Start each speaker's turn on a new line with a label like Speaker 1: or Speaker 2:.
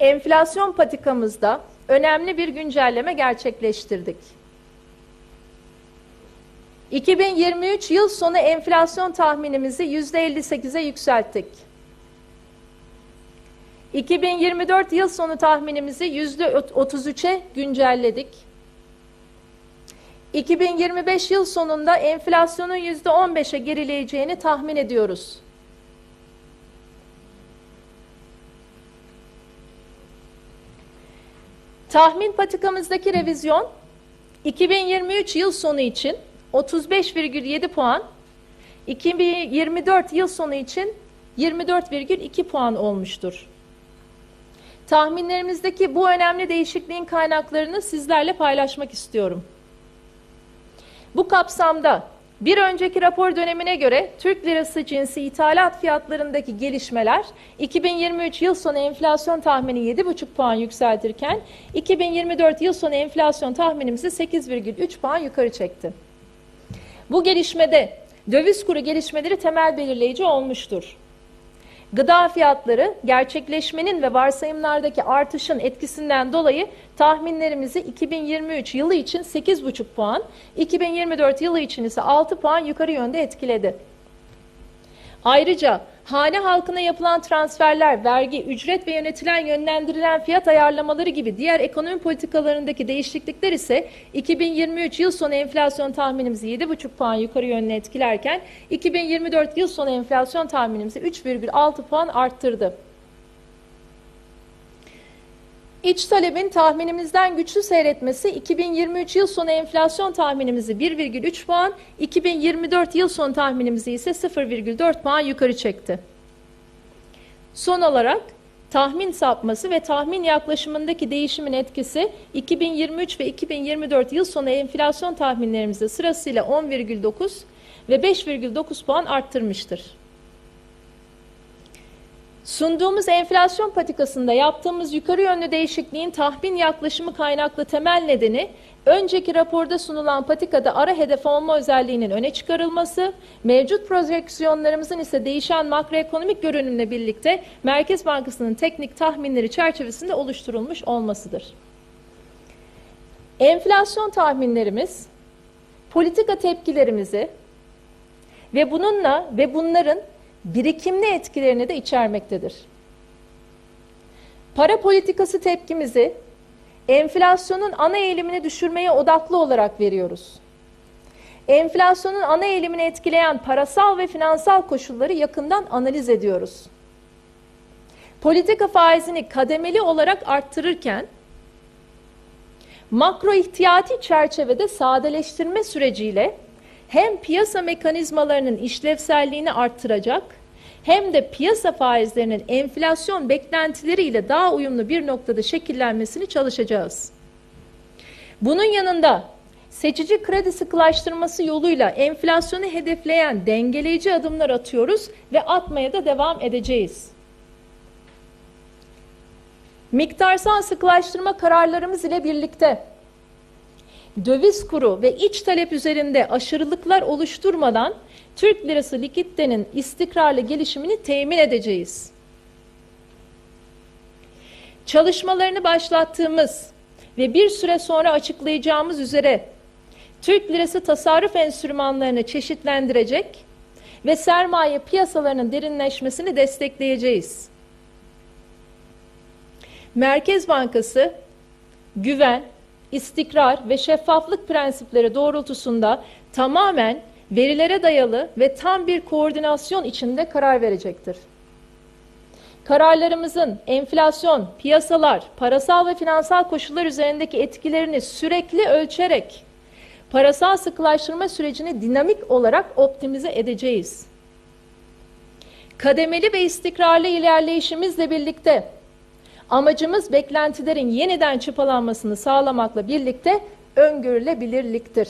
Speaker 1: enflasyon patikamızda önemli bir güncelleme gerçekleştirdik. 2023 yıl sonu enflasyon tahminimizi %58'e yükselttik. 2024 yıl sonu tahminimizi %33'e güncelledik. 2025 yıl sonunda enflasyonun %15'e gerileyeceğini tahmin ediyoruz. Tahmin patikamızdaki revizyon 2023 yıl sonu için 35,7 puan, 2024 yıl sonu için 24,2 puan olmuştur. Tahminlerimizdeki bu önemli değişikliğin kaynaklarını sizlerle paylaşmak istiyorum. Bu kapsamda bir önceki rapor dönemine göre Türk lirası cinsi ithalat fiyatlarındaki gelişmeler 2023 yıl sonu enflasyon tahmini 7,5 puan yükseltirken 2024 yıl sonu enflasyon tahminimizi 8,3 puan yukarı çekti. Bu gelişmede döviz kuru gelişmeleri temel belirleyici olmuştur. Gıda fiyatları gerçekleşmenin ve varsayımlardaki artışın etkisinden dolayı tahminlerimizi 2023 yılı için 8,5 puan, 2024 yılı için ise 6 puan yukarı yönde etkiledi. Ayrıca hane halkına yapılan transferler, vergi, ücret ve yönetilen yönlendirilen fiyat ayarlamaları gibi diğer ekonomi politikalarındaki değişiklikler ise 2023 yıl sonu enflasyon tahminimizi 7,5 puan yukarı yönde etkilerken 2024 yıl sonu enflasyon tahminimizi 3,6 puan arttırdı. İç talebin tahminimizden güçlü seyretmesi 2023 yıl sonu enflasyon tahminimizi 1,3 puan, 2024 yıl sonu tahminimizi ise 0,4 puan yukarı çekti. Son olarak tahmin sapması ve tahmin yaklaşımındaki değişimin etkisi 2023 ve 2024 yıl sonu enflasyon tahminlerimizde sırasıyla 10,9 ve 5,9 puan arttırmıştır. Sunduğumuz enflasyon patikasında yaptığımız yukarı yönlü değişikliğin tahmin yaklaşımı kaynaklı temel nedeni önceki raporda sunulan patikada ara hedef olma özelliğinin öne çıkarılması, mevcut projeksiyonlarımızın ise değişen makroekonomik görünümle birlikte Merkez Bankası'nın teknik tahminleri çerçevesinde oluşturulmuş olmasıdır. Enflasyon tahminlerimiz politika tepkilerimizi ve bununla ve bunların birikimli etkilerini de içermektedir. Para politikası tepkimizi enflasyonun ana eğilimini düşürmeye odaklı olarak veriyoruz. Enflasyonun ana eğilimini etkileyen parasal ve finansal koşulları yakından analiz ediyoruz. Politika faizini kademeli olarak arttırırken makro ihtiyati çerçevede sadeleştirme süreciyle hem piyasa mekanizmalarının işlevselliğini arttıracak hem de piyasa faizlerinin enflasyon beklentileriyle daha uyumlu bir noktada şekillenmesini çalışacağız. Bunun yanında seçici kredi sıkılaştırması yoluyla enflasyonu hedefleyen dengeleyici adımlar atıyoruz ve atmaya da devam edeceğiz. Miktarsal sıkılaştırma kararlarımız ile birlikte döviz kuru ve iç talep üzerinde aşırılıklar oluşturmadan Türk lirası likiditenin istikrarlı gelişimini temin edeceğiz. Çalışmalarını başlattığımız ve bir süre sonra açıklayacağımız üzere Türk lirası tasarruf enstrümanlarını çeşitlendirecek ve sermaye piyasalarının derinleşmesini destekleyeceğiz. Merkez Bankası güven, istikrar ve şeffaflık prensipleri doğrultusunda tamamen verilere dayalı ve tam bir koordinasyon içinde karar verecektir. Kararlarımızın enflasyon, piyasalar, parasal ve finansal koşullar üzerindeki etkilerini sürekli ölçerek parasal sıkılaştırma sürecini dinamik olarak optimize edeceğiz. Kademeli ve istikrarlı ilerleyişimizle birlikte amacımız beklentilerin yeniden çıpalanmasını sağlamakla birlikte öngörülebilirliktir.